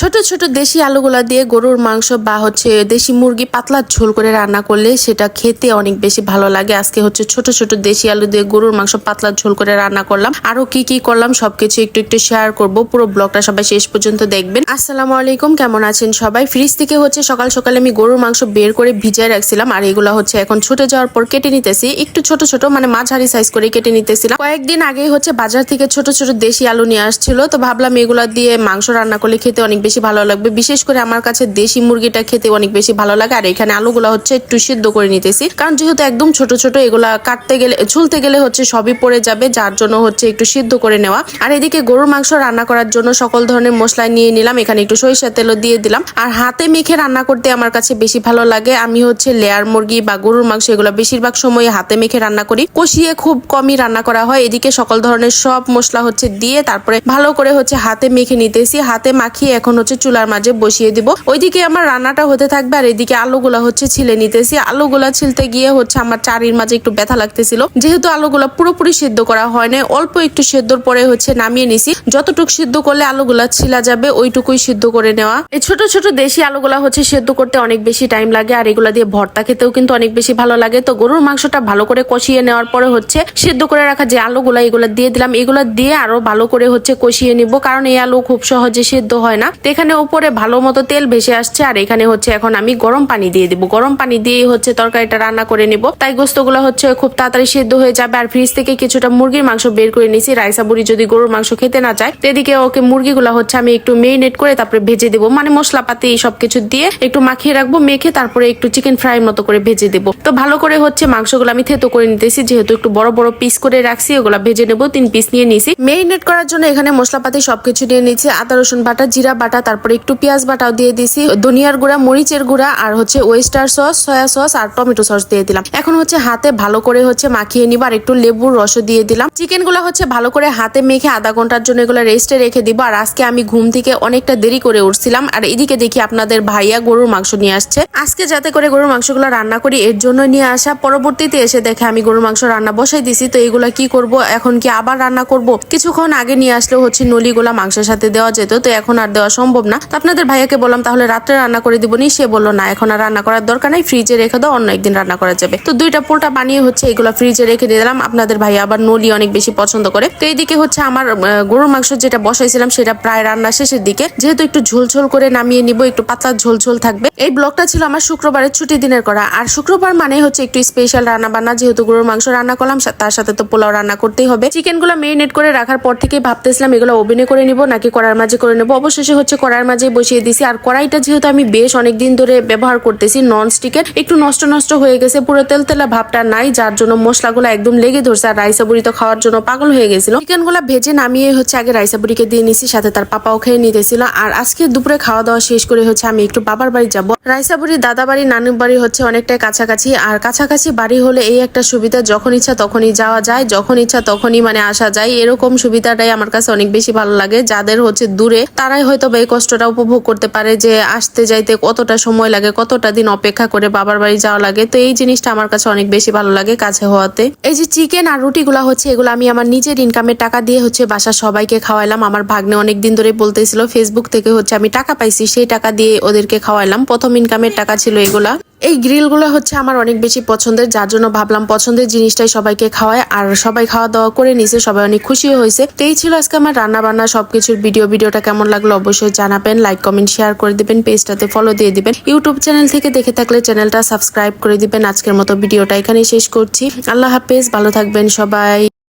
ছোট ছোট দেশি আলুগুলা দিয়ে গরুর মাংস বা হচ্ছে দেশি মুরগি পাতলা ঝোল করে রান্না করলে সেটা খেতে অনেক বেশি ভালো লাগে। আজকে হচ্ছে ছোট ছোট দেশি আলু দিয়ে গরুর মাংস পাতলা ঝোল করে রান্না করলাম। আরও কি কি করলাম সবকিছু একটু একটু শেয়ার করব। পুরো ব্লগটা সবাই শেষ পর্যন্ত দেখবেন। আসসালামু আলাইকুম, কেমন আছেন সবাই? ফ্রিজ থেকে হচ্ছে সকাল সকালে আমি গরুর মাংস বের করে ভিজায় রাখছিলাম আর এগুলো হচ্ছে এখন ছুটে যাওয়ার পর কেটে নিতেছি। একটু ছোট ছোট মানে মাঝারি সাইজ করে কেটে নিতেছিলাম। কয়েকদিন আগেই হচ্ছে বাজার থেকে ছোট ছোট দেশি আলু নিয়ে আসছিল। তো ভাবলাম এগুলা দিয়ে মাংস রান্না করলে খেতে অনেক বেশি ভালো লাগবে। বিশেষ করে আমার কাছে দেশি মুরগিটা খেতে অনেক বেশি ভালো লাগে। আর এখানে আলুগুলো হচ্ছে একটু সিদ্ধ করে নিতেছি। কারণ যেহেতু একদম ছোট ছোট, এগুলা কাটতে গেলে ঝুলতে গেলে হচ্ছে সবই পড়ে যাবে, যার জন্য হচ্ছে একটু সিদ্ধ করে নেওয়া। আর এদিকে গরুর মাংস রান্না করার জন্য সকল ধরনের মশলা নিয়ে নিলাম। এখানে একটু সরিষা তেলও দিয়ে দিলাম। আর হাতে মেখে রান্না করতে আমার কাছে বেশি ভালো লাগে। আমি হচ্ছে লেয়ার মুরগি বা গরুর মাংস এগুলো বেশিরভাগ সময় হাতে মেখে রান্না করি। কষিয়ে খুব কমই রান্না করা হয়। এদিকে সকল ধরনের সব মশলা হচ্ছে দিয়ে তারপরে ভালো করে হচ্ছে হাতে মেখে নিতেছি। হাতে মাখিয়ে এখন হচ্ছে চুলার মাঝে বসিয়ে দিব। ওইদিকে আমার রান্নাটা হতে থাকবে আর এদিকে আলুগুলা হচ্ছে ছিলে নিতেছি। আলুগুলা ছিলতে গিয়ে হচ্ছে আমার চারির মাঝে একটু ব্যথা লাগতেছিল। যেহেতু আলুগুলা পুরোপুরি সিদ্ধ করা হয় না অল্প একটু সিদ্ধর পরে হচ্ছে নামিয়ে নিছি। যতটুকু সিদ্ধ করলে আলুগুলা ছিলা যাবে, ওইটুকুই সিদ্ধ করে নেওয়া। এই ছোট ছোট দেশি আলুগুলা হচ্ছে সিদ্ধ করতে অনেক বেশি টাইম লাগে আর এগুলা দিয়ে ভর্তা খেতেও কিন্তু অনেক বেশি ভালো লাগে। তো গরুর মাংসটা ভালো করে কষিয়ে নেওয়ার পরে হচ্ছে সিদ্ধ করে রাখা যে আলুগুলা, এগুলা দিয়ে দিলাম। এগুলা দিয়ে আরও ভালো করে হচ্ছে কষিয়ে নিব, কারণ এই আলু খুব সহজে সিদ্ধ হয় না। তো এখানে উপরে ভালো মতো তেল ভেসে আসছে, আর এখানে হচ্ছে এখন আমি গরম পানি দিয়ে দিব। গরম পানি দিয়ে হচ্ছে তরকারিটা রান্না করে নিব। তাই গোস্তগুলো হচ্ছে খুব তাড়াতাড়ি সিদ্ধ হয়ে যাবে, আর ফ্রিজ থেকে কিছুটা মুরগির মাংস বের করে নিছি রাইসা বুড়ি যদি গরুর মাংস খেতে না চায় এদিকে ওকে মুরগিগুলো হচ্ছে আমি একটু মেরিনেট করে তারপরে ভেজে দেবো। মানে মশলাপাতি সবকিছু দিয়ে একটু মাখিয়ে রাখব, মেখে তারপরে একটু চিকেন ফ্রাই মতো করে ভেজে দেবো। তো ভালো করে হচ্ছে মাংসগুলো আমি থেতো করে নিতেছি, যেহেতু একটু বড় বড় পিস করে রাখছি, ওগুলো ভেজে নেব, তিন পিস নিয়ে নিছি। মেরিনেট করার জন্য এখানে মশলাপাতি সবকিছু নিয়ে নিচ্ছি আদা, রসুন বাটা, জিরা বাটা তারপরে একটু পেঁয়াজ বাটাও দিয়ে দিছি। ধনিয়ার গুঁড়া, মরিচের গুঁড়া আর হচ্ছে ওয়েস্টার সস সয়া সস আর টমেটো সস দিয়ে দিলাম। এখন হচ্ছে হাতে ভালো করে হচ্ছে মাখিয়ে নিব আর একটু লেবুর রসও দিয়ে দিলাম। চিকেনগুলো হচ্ছে ভালো করে হাতে মেখে আধা ঘণ্টার জন্য এগুলো রেস্টে রেখে দিব। আর আজকে আমি ঘুম থেকে অনেকটা দেরি করে উঠছিলাম। আর এদিকে দেখি আপনাদের ভাইয়া গরুর মাংস নিয়ে আসছে। আজকে যাতে করে গরুর মাংসগুলো রান্না করি, এর জন্য নিয়ে আসা। পরবর্তীতে এসে দেখে আমি গরুর মাংস রান্না বসাই দিছি। তো এগুলা কি করব, এখন কি আবার রান্না করব? কিছুক্ষণ আগে নিয়ে আসলেও হচ্ছে নলিগুলা মাংসের সাথে দেওয়া যেত। তো এখন আর দেওয়া সম্ভব না। আপনাদের ভাইয়াকে বললাম, তাহলে রাত্রে রান্না করে দিবনি? সে বলল, না, এখন আর রান্না করার দরকার নাই ফ্রিজে রেখে দাও, অন্য একদিন রান্না করা যাবে। তো দুইটা পোলটা বানিয়ে হচ্ছে এগুলো ফ্রিজে রেখে দিলাম। আপনাদের ভাইয়া আবার নলি অনেক বেশি পছন্দ করে। তো এইদিকে হচ্ছে আমার গরুর মাংস যেটা বসাইছিলাম, সেটা প্রায় রান্না শেষের দিকে। যেহেতু একটু ঝোল ঝোল করে নামিয়ে নিব, একটু পাতলা ঝোল ঝোল থাকবে। এই ব্লগটা ছিল আমার শুক্রবারের ছুটি দিনের করা। আর শুক্রবার মানে হচ্ছে একটু স্পেশাল রান্না বান্না যেহেতু গরুর মাংস রান্না করলাম তার সাথে তো পোলাও রান্না করতেই হবে। চিকেনগুলো মেরিনেট করে রাখার পর থেকে ভাবতেছিলাম, এগুলো ওভেনে করে নিব, নাকি কড়ার মাঝে করে নেব? অবশেষে হচ্ছে কড়ার মাঝে বসিয়ে দিছি। আর কড়াইটা যেহেতু আমি বেশ অনেকদিন ধরে ব্যবহার করতেছি নন স্টিকের একটু নষ্ট নষ্ট হয়ে গেছে, পুরো তেল তেলা ভাবটা নাই, যার জন্য মশলাগুলো একদম লেগে ধরছে আর রাইসা বুড়ি তো খাওয়ার জন্য পাগল হয়ে গেছিল। চিকেনগুলা ভেজে নামিয়ে হচ্ছে আগে রাইসা বুড়িকে দিয়ে নিছি, সাথে তার পাপাও খেয়ে নিতেছিল। আর আজকে দুপুরে খাওয়া দাওয়া শেষ করে হচ্ছে আমি একটু বাবার বাড়ি যাব। রাইসা বুড়ি দাদা বাড়ি, নানুর বাড়ি হচ্ছে অনেকটাই কাছাকাছি। আর কাছাকাছি বাড়ি হলে এই একটা সুবিধা, যখন ইচ্ছা তখনই যাওয়া যায়, যখন ইচ্ছা তখনই মানে আসা যায়। এরকম সুবিধাটাই আমার কাছে অনেক বেশি ভালো লাগে। যাদের হচ্ছে দূরে, তারাই হয়তো বা এই কষ্টটা উপভোগ করতে পারে যে আসতে যাইতে কতটা সময় লাগে, কতটা দিন অপেক্ষা করে বাবার বাড়ি যাওয়া লাগে। তো এই জিনিসটা আমার কাছে অনেক বেশি ভালো লাগে কাছে হওয়াতে। এই যে চিকেন আর রুটিগুলা হচ্ছে, এগুলো আমি আমার নিজের ইনকামের টাকা দিয়ে হচ্ছে বাসা সবাইকে খাওয়াইলাম। আমার ভাগ্নে অনেকদিন ধরে বলতেছিল ফেসবুক থেকে হচ্ছে আমি টাকা পাইছি, সেই টাকা দিয়ে ওদেরকে খাওয়াইলাম। প্রথম ইনকামের টাকা ছিল এগুলা। এই গ্রিলগুলো হচ্ছে আমার অনেক বেশি পছন্দের, যার জন্য ভাবলাম পছন্দের জিনিসটাই সবাইকে খাওয়ায়। আর সবাই খাওয়া দাওয়া করে নিছে, সবাই অনেক খুশি হয়েছে। তো এই ছিল আজকে আমার রান্না বান্না সবকিছুর ভিডিও। ভিডিওটা কেমন লাগল অবশ্যই জানাবেন লাইক কমেন্ট শেয়ার করে দিবেন, পেজটাতে ফলো দিয়ে দিবেন। ইউটিউব চ্যানেল থেকে দেখে থাকলে চ্যানেলটা সাবস্ক্রাইব করে দিবেন। আজকের মতো ভিডিওটা এখানেই শেষ করছি। আল্লাহ হাফেজ, ভালো থাকবেন সবাই।